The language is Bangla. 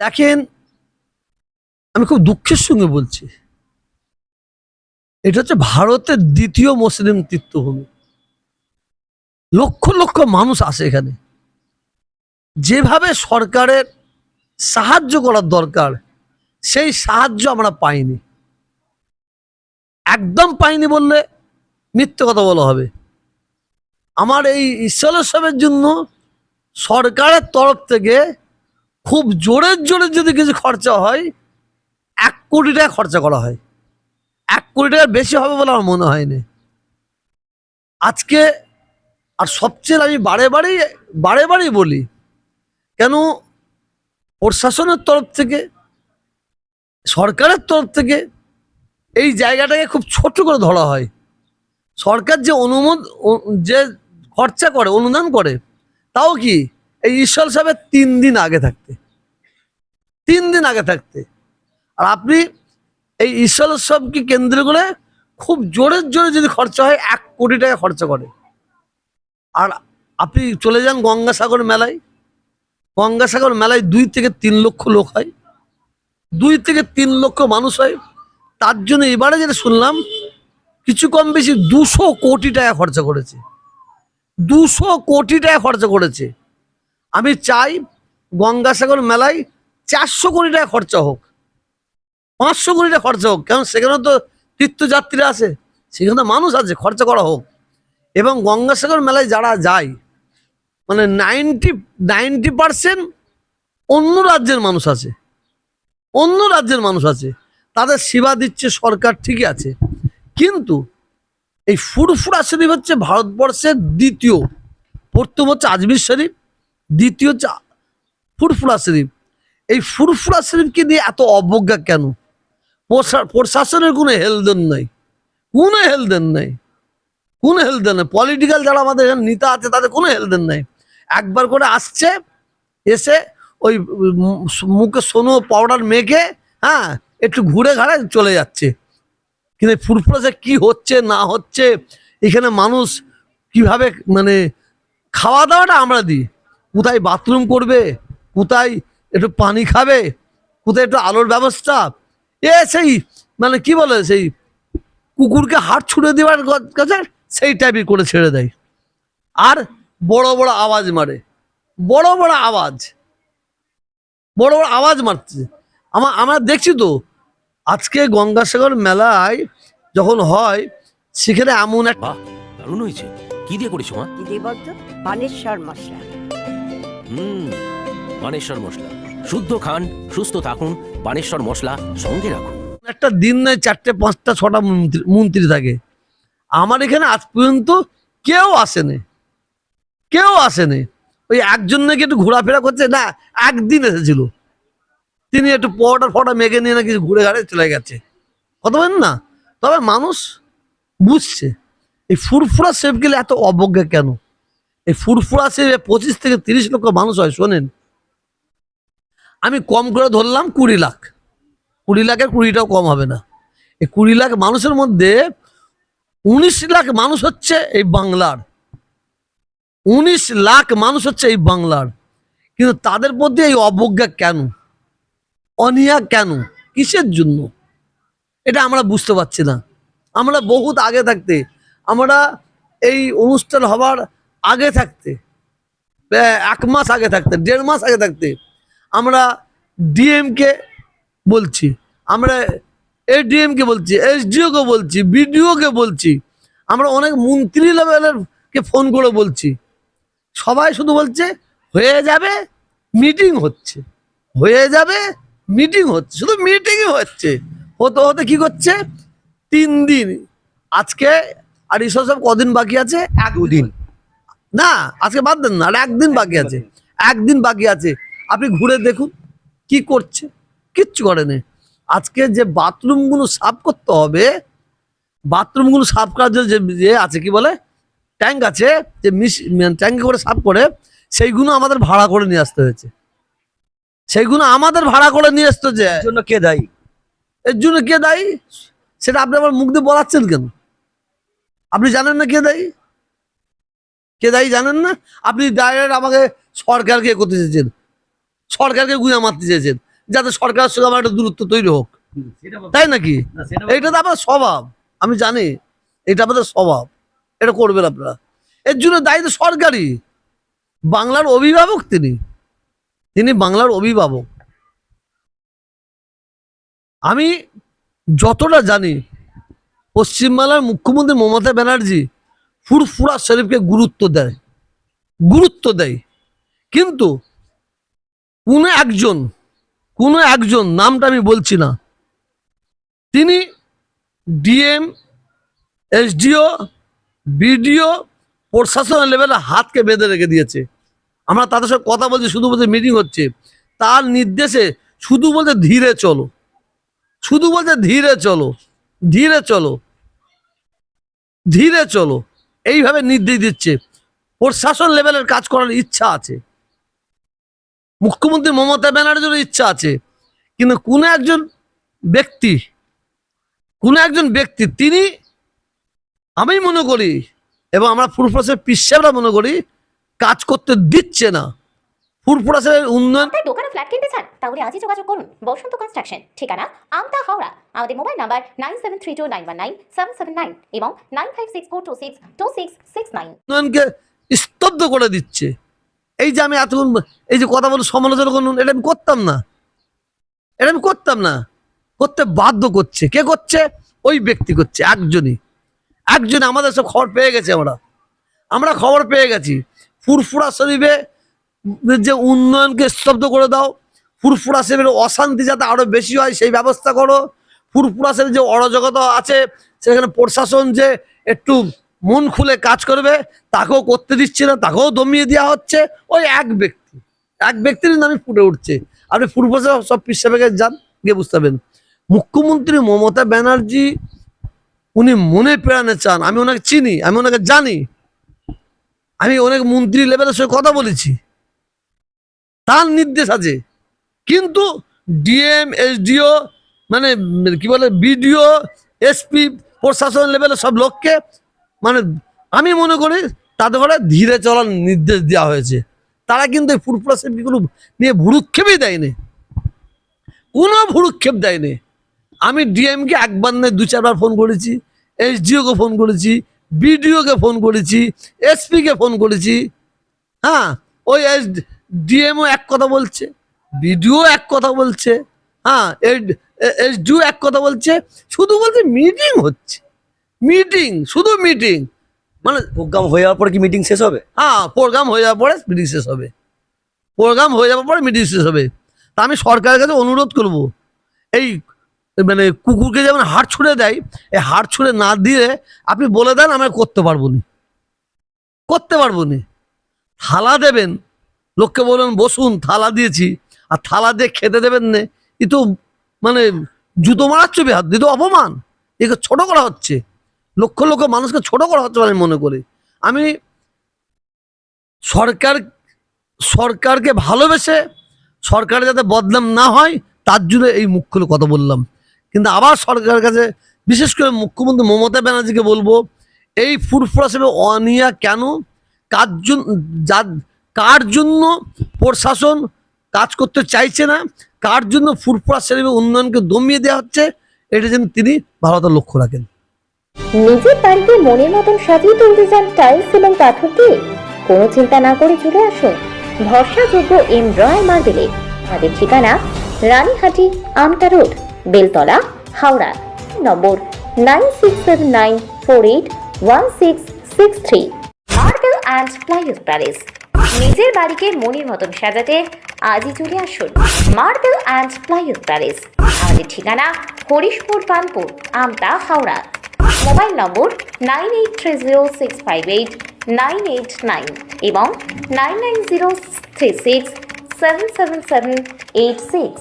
দেখেন, আমি খুব দুঃখের সঙ্গে বলছি, এটা হচ্ছে ভারতের দ্বিতীয় মুসলিম তীর্থভূমি। লক্ষ লক্ষ মানুষ আসে এখানে। যেভাবে সরকারের সাহায্য করার দরকার, সেই সাহায্য আমরা পাইনি। একদম পাইনি বললে মিথ্যে কথা বলা হবে। আমার এই ঈশ্বরের জন্য সরকারের তরফ থেকে খুব জোরের জোরে যদি কিছু খরচা হয়, এক কোটি টাকা খরচা করা হয়। এক কোটি টাকার বেশি হবে বলে আমার মনে হয়নি। আজকে আর সবচেয়ে আমি বারে বারেই বারে বারেই বলি, কেন প্রশাসনের তরফ থেকে, সরকারের তরফ থেকে এই জায়গাটাকে খুব ছোট করে ধরা হয়। সরকার যে অনুমোদ যে খরচা করে, অনুদান করে, তাও কি এই ঈশ্বর সাহেবের তিন দিন আগে থাকতে। তিন দিন আগে থাকতে। আর আপনি এই ঈশ্বর উৎসবকে কেন্দ্র করে খুব জোরের জোরে যদি খরচা হয়, এক কোটি টাকা খরচা করে। আর আপনি চলে যান গঙ্গাসাগর মেলায়। গঙ্গাসাগর মেলায় দুই থেকে তিন লক্ষ লোক হয়। দুই থেকে তিন লক্ষ মানুষ হয়। তার জন্য এবারে যেটা শুনলাম, কিছু কম বেশি দুশো কোটি টাকা খরচা করেছে। দুশো কোটি টাকা খরচা করেছে। আমি চাই গঙ্গাসাগর মেলায় চারশো কোটি টাকা খরচা হোক। পাঁচশো কোটি টাকা খরচা হোক, কারণ সেখানে তো তীর্থযাত্রীরা আছে, সেখানে তো মানুষ আছে, খরচা করা হোক। এবং গঙ্গাসাগর মেলায় যারা যায় মানে নাইনটি নাইনটি পার্সেন্ট অন্য রাজ্যের মানুষ আছে। অন্য রাজ্যের মানুষ আছে। তাদের সেবা দিচ্ছে সরকার ঠিকই আছে। কিন্তু এই ফুরফুরা শরীফ হচ্ছে ভারতবর্ষের দ্বিতীয়, প্রথম হচ্ছে আজমির শরীফ। দ্বিতীয় হচ্ছে ফুরফুরা শরীফ এই ফুরফুরা শরীফকে নিয়ে এত অবজ্ঞা কেন? প্রশা- প্রশাসনের কোনো হেলদেন নাই। কোনো হেলদেন নাই। কোনো হেলদেন নাই। পলিটিক্যাল যারা আমাদের এখানে নেতা আছে, তাদের কোনো হেলদেন নাই। একবার করে আসছে, এসে ওই মুখে সোনো পাউডার মেখে হ্যাঁ একটু ঘুরে ঘাড়ে চলে যাচ্ছে। কিন্তু ফুরফুরাসে কি হচ্ছে, না হচ্ছে, এখানে মানুষ কীভাবে মানে খাওয়া দাওয়াটা আমরা দিই? কোথায় বাথরুম করবে? কোথায় একটু পানি খাবে? কোথায় একটু আলোর ব্যবস্থা? এ সেই মানে কি বলে সেই কুকুরকে হাত ছুড়ে দেওয়ার কাছে সেই টাইপের করে ছেড়ে দেয়। আর বড় বড় আওয়াজ মারে। বড় বড় আওয়াজ। বড় বড় আওয়াজ মারছে। আমার আমরা দেখছি তো আজকে গঙ্গাসাগর মেলায় যখন হয় সেখানে এমন একটা দারুণ হয়েছে। কি দিয়ে করেছ মা? দেবদ্দ বানেশ্বর মশলা হুম, বানেশ্বর মশলা। শুদ্ধ খান, সুস্থ থাকুন, বানেশ্বর মশলা সঙ্গে রাখুন। একটা দিন নয়, চারটে, পাঁচটা, ছটা মন্ত্রী মন্ত্রী থাকে। আমার এখানে আজ পর্যন্ত কেউ আসেনি। কেউ আসেনি। ওই একজন নাকি একটু ঘোরাফেরা করছে, না, একদিন এসেছিল। তিনি একটু পটা ফটা মেঘে নিয়ে নাকি ঘুরে ঘাড়ে চলে গেছে। কথা বলেন না? তবে মানুষ বুঝছে। এই ফুরফুরা সেফ গেলে এত অবজ্ঞা কেন? এই ফুরফুরা সেবে পঁচিশ থেকে তিরিশ লক্ষ মানুষ হয়, শোনেন। আমি কম করে ধরলাম কুড়ি লাখ। কুড়ি লাখের কুড়িটাও কম হবে না। এই কুড়ি লাখ মানুষের মধ্যে উনিশ লাখ মানুষ হচ্ছে এই বাংলার। উনিশ লাখ মানুষ হচ্ছে এই বাংলার। কিন্তু তাদের মধ্যে এই অবজ্ঞা কেন? অনিয়া কেন? কিসের জন্য? এটা আমরা বুঝতে পারছি না। আমরা বহুত আগে থাকতে, আমরা এই অনুষ্ঠান হবার আগে থাকতে। এক মাস আগে থাকতে দেড় মাস আগে থাকতে। আমরা ডিএমকে বলছি আমরা এডিএম কে বলছি এসডিও কে বলছি বিডিও কে বলছি আমরা অনেক মন্ত্রী লেভেলের কে ফোন করে বলছি। সবাই শুধু বলছে হয়ে যাবে মিটিং হচ্ছে। হয়ে যাবে মিটিং হচ্ছে শুধু মিটিংই হচ্ছে। হতে হতে কি করছে? তিন দিন। আজকে আর ঈশ্বর সব কদিন বাকি আছে? এক দিন। না আজকে বাদ দেন না আর একদিন বাকি আছে। একদিন বাকি আছে। আপনি ঘুরে দেখুন কি করছে কিচ্ছু করেনি আজকে যে বাথরুমগুলো সাফ করতে হবে বাথরুমগুলো সাফ করার জন্য যে আছে কি বলে ট্যাঙ্ক আছে যে মিস ট্যাঙ্কে করে সাফ করে সেইগুলো আমাদের ভাড়া করে নিয়ে আসতে হয়েছে। সেইগুলো আমাদের ভাড়া করে নিয়ে আসতে এর জন্য কে দায়ী? এর জন্য কে দায়ী? সেটা আপনি আমার মুখ দিয়ে বলাচ্ছেন কেন? আপনি জানেন না কে দায়ী? কে দায়ী জানেন না? আপনি ডাইরেক্ট আমাকে সরকারকে করতে চেয়েছেন। সরকারকে গুঁয়া মারতে চেয়েছেন। যাতে সরকারের সঙ্গে আমার একটা দূরত্ব তৈরি হোক। তাই নাকি? এটা তো আপনার স্বভাব। আমি জানি, এটা আপনাদের স্বভাব। এটা করবেন আপনারা। এর জন্য দায়িত্ব সরকারি বাংলার অভিভাবক তিনি। তিনি বাংলার অভিভাবক। আমি যতটা জানি, পশ্চিমবাংলার মুখ্যমন্ত্রী মমতা ব্যানার্জি ফুরফুরা শরীফকে গুরুত্ব দেয়। গুরুত্ব দেয়। কিন্তু কোনো একজন কোনো একজন, নামটা আমি বলছি না, তিনি ডিএম, এসডিও, বিডিও প্রশাসন লেভেলে হাতকে বেঁধে রেখে দিয়েছে। আমরা তাদের সাথে কথা বলছি, শুধু বলতে মিটিং হচ্ছে। তার নির্দেশে শুধু বলতে ধীরে চলো। শুধু বলতে ধীরে চলো। ধীরে চলো। ধীরে চলো। এইভাবে নির্দেশ দিচ্ছে। প্রশাসন লেভেলের কাজ করার ইচ্ছা আছে। মুখ্যমন্ত্রী মমতা ব্যানার্জির ইচ্ছা আছে। কিন্তু কোনো একজন ব্যক্তি, কোনো একজন ব্যক্তি, তিনি আমি মনে করি, এবং আমরা ফুলফ্রসের পিসাবরা মনে করি, কাজ করতে দিচ্ছে না। ফুরফুরাসের উন্নয়ন আপনার দোকানে ফ্ল্যাট কিনতে চান তাহলে আজই যোগাযোগ করুন। বসন্ত কনস্ট্রাকশন ঠিকানা আমতা হাওড়া। আমাদের mobile number nine seven three two nine one nine seven seven nine এবং nine five six four two six two six six nine. উন্নয়নকে স্তব্ধ করে দিচ্ছে। এই যে আমি এতক্ষণ এই যে কথা বলে সমালোচনা করুন এটা আমি করতাম না। এটা আমি করতাম না। করতে বাধ্য করছে। কে করছে? ওই ব্যক্তি করছে একজনই। একজন আমাদের সব খবর পেয়ে গেছে আমরা। আমরা খবর পেয়ে গেছি। ফুরফুরা শরীফে যে উন্নয়নকে স্তব্ধ করে দাও, ফুরফুরা শরীফের অশান্তি যাতে আরও বেশি হয়, সেই ব্যবস্থা করো। ফুরফুরা শরীফ যে অরাজকতা আছে, সেখানে প্রশাসন যে একটু মন খুলে কাজ করবে, তাকেও করতে দিচ্ছে না, তাকেও দমিয়ে দেওয়া হচ্ছে। ওই এক ব্যক্তি, এক ব্যক্তির নামে ফুটে উঠছে। আপনি পূর্ব সব পিসাবেকে যান, গিয়ে বুঝতে পারবেন। মুখ্যমন্ত্রী মমতা ব্যানার্জি, উনি মনে প্রাণে চান। আমি ওনাকে চিনি, আমি ওনাকে জানি। আমি অনেক মন্ত্রী লেভেলের সঙ্গে কথা বলেছি। তার নির্দেশ আছে। কিন্তু ডিএম, এসডিও মানে কি বলে, বিডিও, এসপি, প্রশাসন লেভেলের সব লোককে মানে আমি মনে করি তাদের ঘরে ধীরে চলার নির্দেশ দেওয়া হয়েছে। তারা কিন্তু এই ফুরফুরা সেফটিগুলো নিয়ে ভুরুক্ষেপই দেয়নি। কোনো ভুরুক্ষেপ দেয়নি। আমি ডিএমকে একবার নয়, দু চারবার ফোন করেছি, এসডিওকে ফোন করেছি, বিডিওকে ফোন করেছি, এসপিকে ফোন করেছি। হ্যাঁ ওই এস ডিএমও এক কথা বলছে বিডিও এক কথা বলছে হ্যাঁ এসডিও এক কথা বলছে শুধু বলছে মিটিং হচ্ছে মিটিং শুধু মিটিং মানে প্রোগ্রাম হয়ে যাওয়ার পরে কি মিটিং শেষ হবে? হ্যাঁ প্রোগ্রাম হয়ে যাওয়ার পরে মিটিং শেষ হবে। প্রোগ্রাম হয়ে যাওয়ার পরে মিটিং শেষ হবে। তা আমি সরকারের কাছে অনুরোধ করব এই মানে কুকুরকে যেমন হাড় ছুঁড়ে দেয় এই হাড় ছুঁড়ে না দিয়ে আপনি বলে দেন আমি করতে পারব না। করতে পারব না। থালা দেবেন লোককে বলবেন, বসুন, থালা দিয়েছি। আর থালা দিয়ে খেতে দেবেন না। এ তো মানে জুতো মারাচ্ছে বেহাত এ তো অপমান। একে ছোট করা হচ্ছে। লক্ষ লক্ষ মানুষকে ছোট করা হচ্ছে আমি মনে করি। আমি সরকার, সরকারকে ভালোবেসে সরকার যাতে বদনাম না হয়, তার জন্য এই মুখ্য কথা বললাম। কিন্তু আবার সরকারের কাছে বিশেষ করে মুখ্যমন্ত্রী মমতা ব্যানার্জিকে বলব, এই ফুরফুরা হিসেবে অনিয়া কেন? কার জন্য, যার কার জন্য প্রশাসন কাজ করতে চাইছে না? কার জন্য ফুরফুরা সেরেবে উন্নয়নকে দমিয়ে দেওয়া হচ্ছে? এটা যেন তিনি ভালো লক্ষ্য রাখেন। নিজের বাড়িকে মনের মতন সাজিয়ে তুলতে চান টাইলস এবং পাথর দিয়ে কোনো চিন্তা না করে চলে আসুন। ভরসাযোগ্য এম রয় মার্বেলে। আমাদের ঠিকানা Ranihati Amta road, Beltala, Howrah, number nine six seven nine four eight one six six three. Marble and plywood palace. নিজের বাড়িকে মনের মতন সাজাতে আজই চলে আসুন মার্বেল অ্যান্ড প্লাইউড প্যালেস আমাদের ঠিকানা Harishpur, Panpur, Amta, Howrah. Mobile number nine eight three zero six five eight nine eight nine এবং nine nine zero three six seven seven seven eight six